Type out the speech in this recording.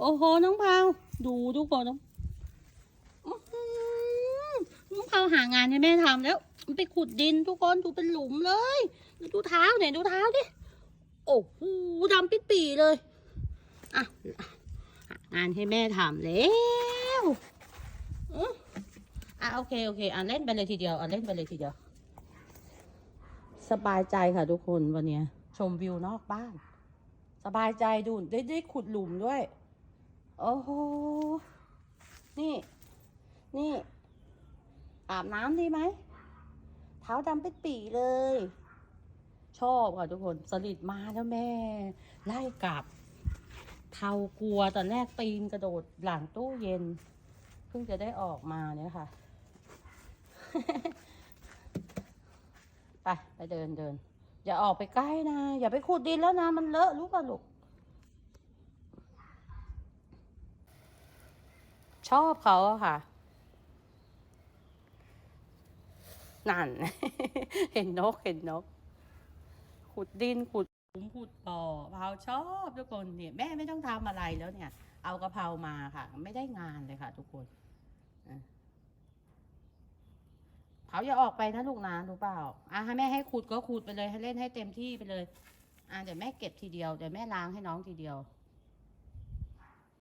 โอ้โห น้องเผาดูทุกคนน้องอื้อหือน้องเผาหางานให้แม่ทำแล้วมันไปขุดดินทุกคนดูเป็นหลุมเลยดูเท้าเนี่ยดูเท้าดิโอ้โหดำปิดปีเลยอะงานให้แม่ทำแล้วอื้ออะโอเคโอเคอะเล่นไปเลยทีเดียวอะเล่นไปเลยทีเดียว สบายใจค่ะทุกคนวันนี้ชมวิวนอกบ้าน สบายใจดูได้ได้ขุดหลุมด้วย โอ้โห นี่ นี่ อาบน้ำดีไหม เท้าดำเป็นปีเลย ชอบค่ะทุกคน สลิดมาแล้วแม่ ไล่กลับ เทากลัวตอนแรกปีนกระโดดหลังตู้เย็น เพิ่งจะได้ออกมาเนี่ยค่ะ ไป ไปเดินเดิน อย่าออกไปใกล้นะ อย่าไปขุดดินแล้วนะ มันเลอะรู้ป่ะลูก ชอบเขาค่ะ นั่น เห็นนกเห็นนก ขุดดินขุดหลุมขุดบ่อเผาชอบทุกคนเนี่ยแม่ไม่ต้องทำอะไรแล้วเนี่ย เอากระเพรามาค่ะ ไม่ได้งานเลยค่ะ ทุกคนเผาอย่าออกไปนะลูกนะรู้เปล่าอะให้แม่ให้ขุดก็ขุดไปเลยให้เล่นให้เต็มที่ไปเลย อะเดี๋ยวแม่เก็บทีเดียวเดี๋ยวแม่ล้างให้น้องทีเดียว